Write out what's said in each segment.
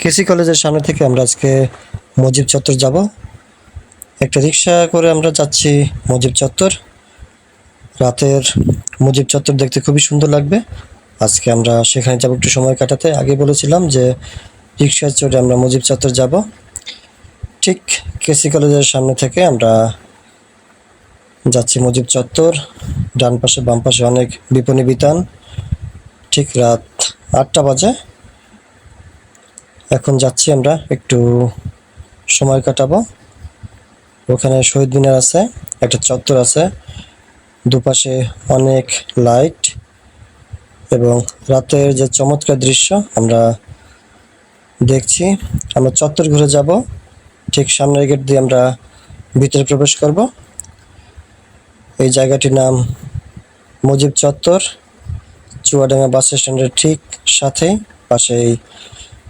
কেসি কলেজের সামনে থেকে আমরা আজকে মজিব চত্বর যাব। একটা রিক্সা করে আমরা যাচ্ছি মজিব চত্বর। রাতের মজিব চত্বর দেখতে খুবই সুন্দর লাগবে। আজকে আমরা সেখানে যাব একটু সময় কাটাতে। আগে বলেছিলাম যে রিক্সায় চড়ে আমরা মজিব চত্বর যাব। ঠিক কেসি কলেজের সামনে থেকে আমরা যাচ্ছি মজিব চত্বর। ডান পাশে, বাম পাশে অনেক বিপণী বিতান। ঠিক রাত আটটা বাজে। এখন যাচ্ছি আমরা একটু সময় কাটাবো। ওখানে শহীদ মিনার আছে, একটা চত্বর আছে। দুপাশে অনেক লাইট এবং রাতের যে চমৎকার দৃশ্য আমরা দেখছি। আমরা চত্বর ঘুরে যাব, ঠিক সামনের গেট দিয়ে আমরা ভিতরে প্রবেশ করব। এই জায়গাটির নাম মুজিব চত্বর, চুয়াডাঙ্গা বাস স্ট্যান্ডের ঠিক সাথেই পাশেই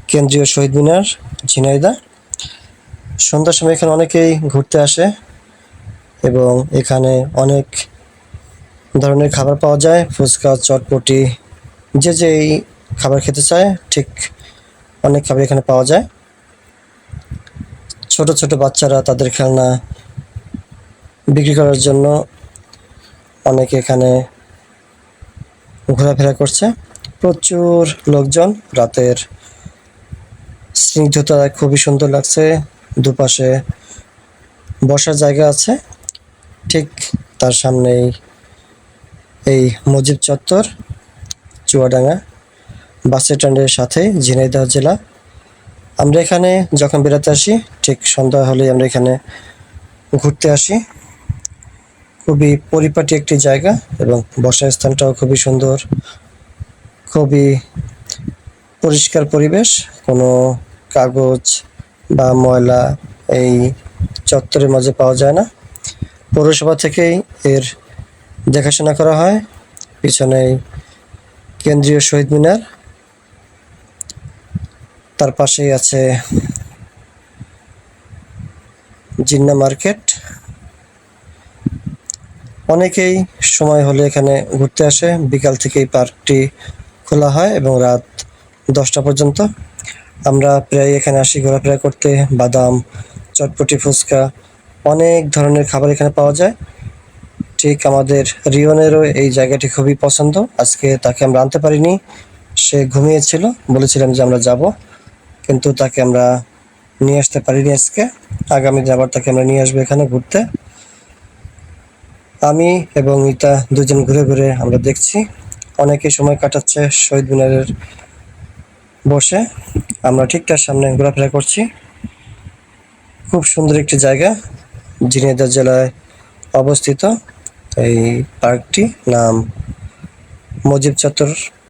কেন্দ্রীয় শহীদ মিনার ঝিনাইদা সন্ধ্যার সময় এখানে অনেকেই ঘুরতে আসে এবং এখানে অনেক ধরনের খাবার পাওয়া যায়, ফুচকা, চটপটি, যে যেই খাবার খেতে চায়, ঠিক অনেক খাবার এখানে পাওয়া যায়। ছোট ছোট বাচ্চারা তাদের খেলনা বিক্রি করার জন্য অনেকে এখানে ঘোরাফেরা করছে। প্রচুর লোকজন রাতের স্নিগ্ধতা খুবই সুন্দর লাগছে। দুপাশে বসার জায়গা আছে। ঠিক তার সামনেই এই মজিব চত্বর, চুয়াডাঙ্গা বাস স্ট্যান্ডের সাথে ঝিনাইদহ জেলা। আমরা এখানে যখন বেড়াতে আসি, ঠিক সন্ধ্যা হলেই আমরা এখানে ঘুরতে আসি। খুবই পরিপাটি একটি জায়গা এবং বসার স্থানটাও খুবই সুন্দর। খুবই পরিষ্কার পরিবেশ, কোনো কাগজ বা ময়লা এই চত্বরের মাঝে পাওয়া যায় না। পৌরসভা থেকেই এর দেখাশোনা করা হয়। পিছনেই কেন্দ্রীয় শহীদ মিনার। তার পাশেই আছে জিন্না মার্কেট। অনেকেই সময় হলে এখানে ঘুরতে আসে। বিকাল থেকেই পার্কটি খোলা হয় এবং রাত দশটা পর্যন্ত। আমরা প্রায় এখানে আসি, ঘোরাফেরা করতে, বাদাম, চটপটি ফুচকা, অনেক ধরনের খাবার এখানে পাওয়া যায়। ঠিক আমাদের রিওনেরও এই জায়গাটি খুবই পছন্দ। আজকে তাকে আমরা আনতে পারিনি, সে ঘুমিয়েছিল, বলেছিলাম যে আমরা যাব, কিন্তু তাকে আমরা নিয়ে আসতে পারিনি আজকে। আগামী আবার তাকে আমরা নিয়ে আসব এখানে ঘুরতে। আমি এবং ইতা দুজন ঘুরে ঘুরে আমরা দেখছি। অনেকে সময় কাটাচ্ছে শহীদ মিনারের বসে আমরা ঠিক তার সামনে ঘোরাফেরা করছি। খুব সুন্দর একটি জায়গা, ঝিনাইদহ জেলায় অবস্থিত এই পার্কটি। নাম মজিব চত্বর